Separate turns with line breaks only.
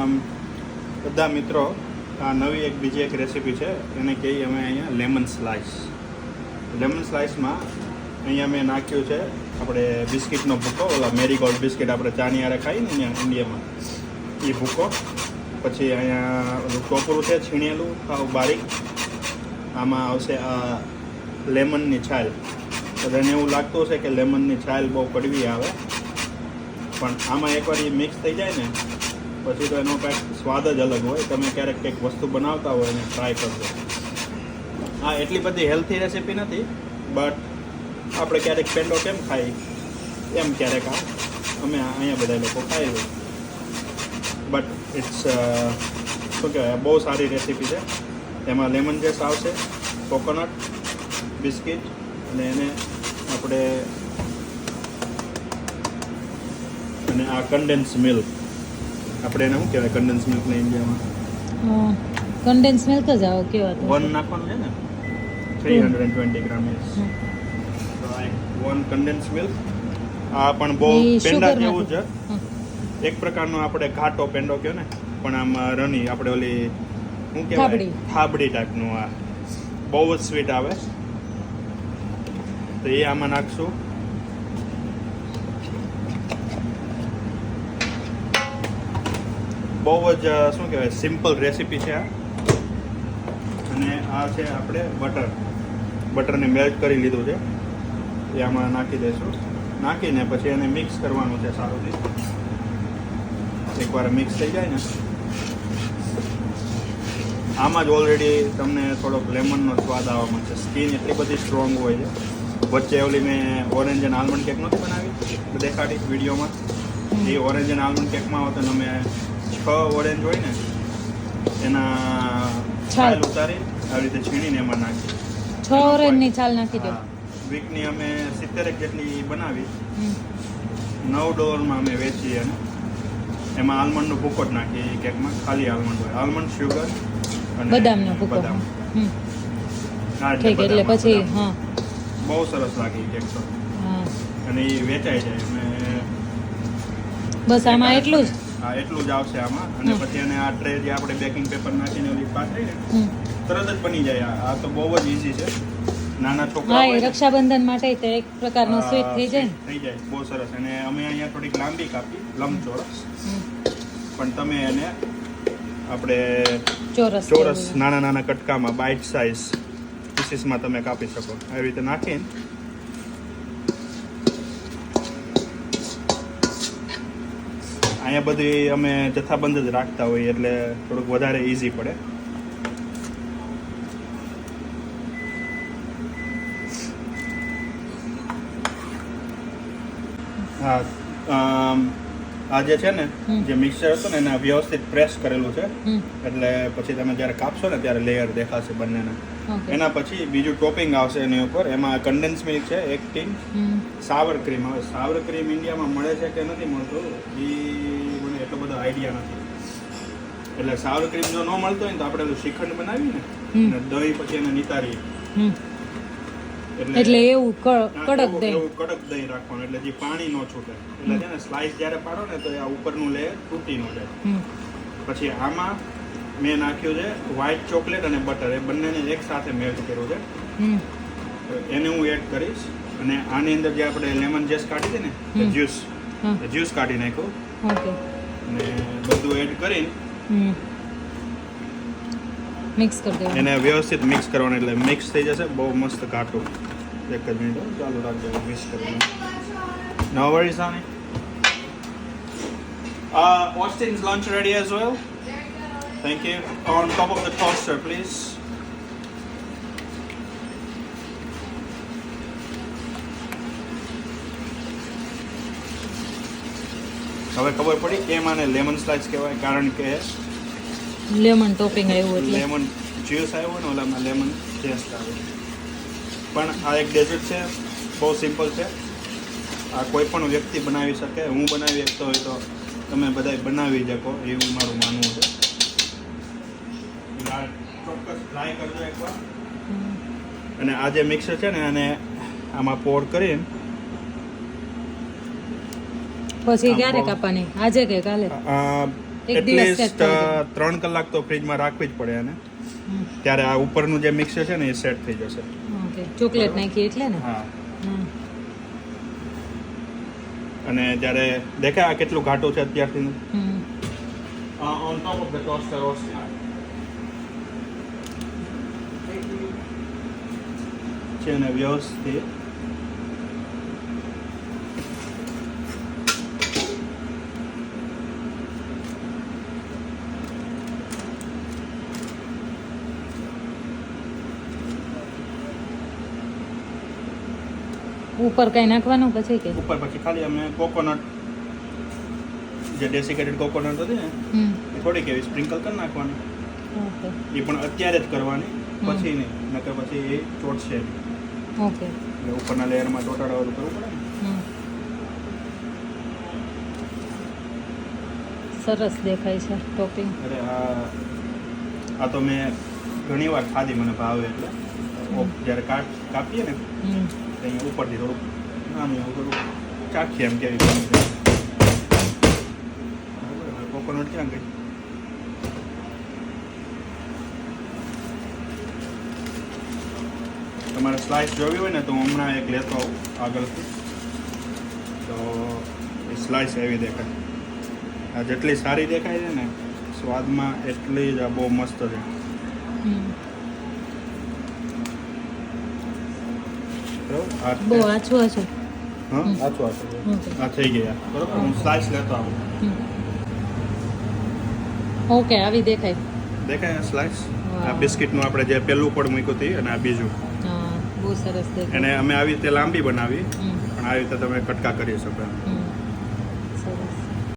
અમ, બધા મિત્રો આ નવી એક બીજી એક રેસીપી છે એને કહીએ અમે અહીંયા લેમન સ્લાઇસ લેમન સ્લાઇસમાં અહીંયા મેં નાખ્યું છે આપણે બિસ્કિટનો ભૂકો ઓલા મેરીગોલ્ડ બિસ્કિટ આપણે ચાની આરે ખાઈએ ને અહીંયા ઇન્ડિયામાં. એ ભૂકો પછી અહીંયા ટોપરું છે છીણેલું સાવ બારીક. આમાં આવશે આ લેમનની છાલ. બધાને એવું લાગતું હશે કે લેમનની છાલ બહુ કડવી આવે. પણ આમાં એકવાર એ મિક્સ થઈ જાય ને પછી તો એનો કાંઈક સ્વાદ જ અલગ હોય. તમે ક્યારેક કંઈક વસ્તુ બનાવતા હોય એને ટ્રાય કરજો. હા, એટલી બધી હેલ્થી રેસીપી નથી બટ આપણે ક્યારેક પેંડો કેમ ખાઈ? એમ ક્યારેક આ અમે અહીંયા બધા લોકો ખાઈએ બટ ઇટ્સ શું કહેવાય, બહુ સારી રેસીપી છે. એમાં લેમન જેસ આવશે કોકોનટ બિસ્કિટ અને એને આપણે, અને આ કન્ડેન્સ મિલ્ક આપણે એને શું કહેવાય કન્ડેન્સ મિલ્ક ને ઇન્ડિયામાં
કન્ડેન્સ મિલ્ક જ આવો કેવા તો.
વન નાખવાનું છે ને? Three hundred and twenty gram one condense milk આ પણ બહુ પેંડા જેવું છે. એક પ્રકારનો આપણે ઘાટો પેંડો કયો ને પણ આમ રની આપણે ઓલી શું કહેવાય.
થાબડી.
ટાઈપનું આ. બહુ જ સ્વીટ આવે. તો એ આમાં નાખશું. બહુ જ શું કહેવાય સિમ્પલ રેસીપી છે આ. અને આ છે આપણે બટર. બટરને મેલ્ટ કરી લીધું છે. એ આમાં નાખી દઈશું. નાખીને પછી એને મિક્સ કરવાનું છે સારુંથી એકવાર મિક્સ થઈ જાય ને. આમાં જ ઓલરેડી તમને થોડોક લેમનનો સ્વાદ આવવા મળશે સ્કીન એટલી બધી સ્ટ્રોંગ હોય છે. વચ્ચે ઓલી મેં ઓરેન્જ એન્ડ આલમંડ કેક નહોતી બનાવી? દેખાડી વિડીયોમાં. એ ઓરેન્જ એન્ડ આલમંડ કેકમાં હોત તો અમે છ ઓરેન્જ હોય ને એના
છાલ.
ઉતારી આવી રીતે છીણીને એમાં નાખી.
છ ઓરેન્જની છાલ નાખી દો.
વીકની અમે સિત્તેરેક જેટલી બનાવી. નવ ડોલરમાં અમે વેચીએ અને એમાં આલમંડનો ભૂકો જ નાખીએ કેકમાં ખાલી આલમંડ હોય. આલમંડ શુગર અને
બદામનો ભૂકો.
બદામ.
ઠીક એટલે પછી હા.
બહુ સરસ લાગે કેક તો અને એ વેચાઈ જાય. અમે
બસ આમાં એટલું જ?
હા એટલું જ આવશે આમાં. અને પછી એને આ ટ્રે જે આપણે બેકિંગ પેપર નાખીને ઓલી
પાથરીને
તરત જ બની જાય. આ તો બહુ જ ઈઝી છે. નાના છોકરા
હા રક્ષાબંધન માટે તો એક પ્રકારનો સ્વીટ થઈ જાય
થઈ જાય. બહુ સરસ. અને અમે અહીંયા થોડીક લાંબી કાપી લંબચોરસ. પણ તમે એને આપણે
ચોરસ
ચોરસ નાના નાના કટકામાં બાઇટ સાઇઝ પીસીસમાં તમે કાપી શકો. આવી રીતે નાખીને અહીંયા બધી અમે જથ્થાબંધ જ રાખતા હોઈએ એટલે થોડુંક વધારે ઇઝી પડે. હા આ જે છે ને જે મિક્સર હતું ને એને વ્યવસ્થિત પ્રેસ કરેલું છે. એટલે પછી તમે જ્યારે કાપશો ને ત્યારે લેયર દેખાશે બંનેના. એના પછી બીજું ટોપિંગ આવશે એની ઉપર. એમાં કન્ડેન્સ મિલ્ક છે એક ટીન. સાવર ક્રીમ હવે સાવર ક્રીમ ઇન્ડિયામાં મળે છે કે નથી મળતું? એ આઈડિયા નથી. એટલે સાવર ક્રીમ જો ન મળતો હોય ને તો આપણે ઓલું શ્રીખંડ બનાવી ને
હમ.
અને દહીં પછી એને
નિતારીએ. એટલે એવું કડક દહીં.
એવું કડક દહીં રાખવાનું એટલે જે પાણી ન છૂટે. એટલે છે ને સ્લાઇસ જ્યારે પાડો ને તો આ ઉપરનું લેયર તૂટી ન જાય. પછી આમાં મેં નાખ્યું છે વ્હાઇટ ચોકલેટ અને બટર એ બંનેને એક સાથે મેલ્ટ કર્યું છે. એને હું એડ કરીશ. અને આની અંદર જે આપણે લેમન જ્યુસ કાઢી છે ને. જ્યુસ જ્યુસ કાઢી નાખ્યું.
ઓકે
અને બધું એડ કરીને
મિક્સ કરી દેવાનું
એને વ્યવસ્થિત મિક્સ કરવાનું એટલે મિક્સ થઈ જશે બહુ મસ્ત કાટું એક જ મિનિટ ચાલુ રાખજો મિક્સ કરવાનું નો સાની Uh, Austin's lunch ready as well? Thank you. On top of the toaster, please. હવે ખબર પડી કેમ આને લેમન સ્લાઇસ કહેવાય કારણ કે
લેમન ટોપિંગ આવ્યું એટલે.
લેમન જ્યુસ આવ્યો ને ઓલામાં લેમન ટેસ્ટ આવે. પણ આ એક ડેઝર્ટ છે બહુ સિમ્પલ છે. આ કોઈ પણ વ્યક્તિ બનાવી શકે હું બનાવી શકતો હોય તો તમે બધા બનાવી શકો એવું મારું માનવું છે. ચોક્કસ ટ્રાય કરજો એકવાર. અને આ જે મિક્સર છે ને આને આમાં પોર કરીને
પછી ક્યારે કાપવાની આજે કે કાલે? એક દિવસ
એટલીસ્ટ ત્રણ કલાક તો ફ્રીજમાં રાખવી જ પડે એને ત્યારે આ ઉપરનું જે મિક્સર છે ને એ સેટ થઈ જશે.
ઓકે. ચોકલેટ નાખી એટલે ને?
હા. અને જ્યારે દેખાય આ કેટલું ઘાટું છે અત્યારથી?
હમ.
On top of the toaster છે ને વ્યવસ્થિત.
ઉપર કઈ નાખવાનું પછી કે?
ઉપર પછી ખાલી અમે કોકોનટ જે ડેસિકેટેડ કોકોનટ હતી ને. એ થોડીક એવી સ્પ્રિંકલ કરી નાખવાની.
ઓકે.
એ પણ અત્યારે જ કરવાની પછી નહીં નકર પછી એ ચોટશે.
ઓકે.
એટલે ઉપરના લેયરમાં ચોટાડવાનું કરવું પડે
સરસ દેખાય છે ટોપિંગ.
અરે આ આ તો મેં ઘણી વાર ખાધી મને ભાવે એટલે. જ્યારે કાપ કાપીએ ને. અહીંયા ઉપરથી થોડુંક આમ એવું થોડુંક ચાખીએ એમ કેવી કોકોનટ ક્યાં ગઈ તમારે સ્લાઇસ જોવી હોય ને તો હું હમણાં એક લેતો આવું આગળથી તો એ સ્લાઇસ એવી દેખાય આ જેટલી સારી દેખાય છે ને સ્વાદમાં એટલી જ આ બહુ મસ્ત છે
હમ.
બરાબર આ
બહુ આછું આછું
હા? આછું આછું. આ થઈ ગયા. બરાબર હું સ્લાઇસ લેતો આવું.
ઓકે આવી દેખાય.
સ્લાઇસ. આ બિસ્કિટનું આપણે જે પેલું પડ મૂક્યું હતું અને આ બીજું.
બહુ સરસ
એને અમે આવી રીતે લાંબી બનાવી. પણ આવી રીતે તમે કટકા કરી શકો.